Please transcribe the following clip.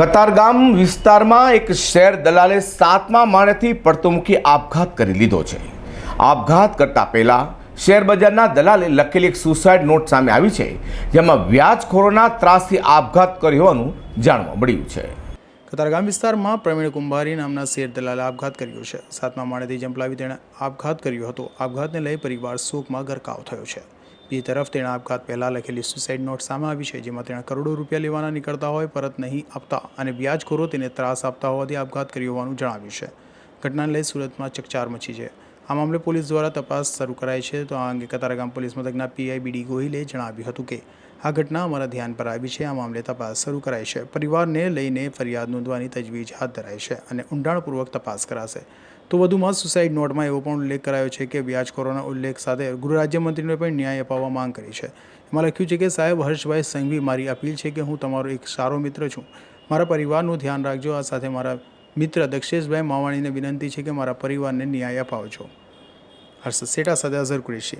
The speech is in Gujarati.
કતારગામ વિસ્તારમાં એક શેર દલાલે સાતમા માળેથી પડતોમુખી આપઘાત કરી લીધો છે. આપઘાત કરતા પહેલા શેર બજારના દલાલે લખેલી એક સુસાઇડ નોટ સામે આવી છે, જેમાં વ્યાજખોરોના ત્રાસથી આપઘાત કર્યો હોવાનું જાણવા મળ્યું છે. કતારગામ વિસ્તારમાં પ્રવીણ કુંભારી નામના શેર દલાલે આપઘાત કર્યો છે. સાતમા માળેથી જંપલાવી તેણે આપઘાત કર્યો હતો. આપઘાતને લઈ પરિવાર શોકમાં ગરકાવ થયો છે. બીજી તરફ તેણે આપઘાત પહેલાં લખેલી સુસાઇડ નોટ સામે આવી છે, જેમાં તેણે કરોડો રૂપિયા લેવાના નીકળતા હોય, પરત નહીં આપતા અને વ્યાજખોરો તેને ત્રાસ આપતા હોવાથી આપઘાત કર્યો હોવાનું જણાવ્યું છે. ઘટનાને લઈ સુરતમાં ચકચાર મચી છે. આ મામલે પોલીસ દ્વારા તપાસ શરૂ કરાઈ છે, તો આ અંગે કતારગામ પોલીસ મથકના પીઆઈ બીડી ગોહિલે જણાવ્યું હતું કે આ ઘટના અમારા ધ્યાન પર આવી છે. આ મામલે તપાસ શરૂ કરાઈ છે. પરિવારને લઈને ફરિયાદ નોંધવાની તજવીજ હાથ ધરાઈ છે અને ઊંડાણપૂર્વક તપાસ કરાશે. તો વધુમાં સુસાઇડ નોટમાં એવો પણ ઉલ્લેખ કરાયો છે કે વ્યાજખોરોના ઉલ્લેખ સાથે ગૃહ રાજ્યમંત્રીને પણ ન્યાય અપાવવા માંગ કરી છે. એમાં લખ્યું છે કે, સાહેબ, હર્ષભાઈ સંઘવી, મારી અપીલ છે કે હું તમારો એક સારો મિત્ર છું. મારા પરિવારનું ધ્યાન રાખજો. આ સાથે મારા મિત્ર દક્ષેશભાઈ માવાણીને વિનંતી છે કે મારા પરિવારને ન્યાય અપાવજો. હર્ષ સેટા સાથે અઝર કુરેશી.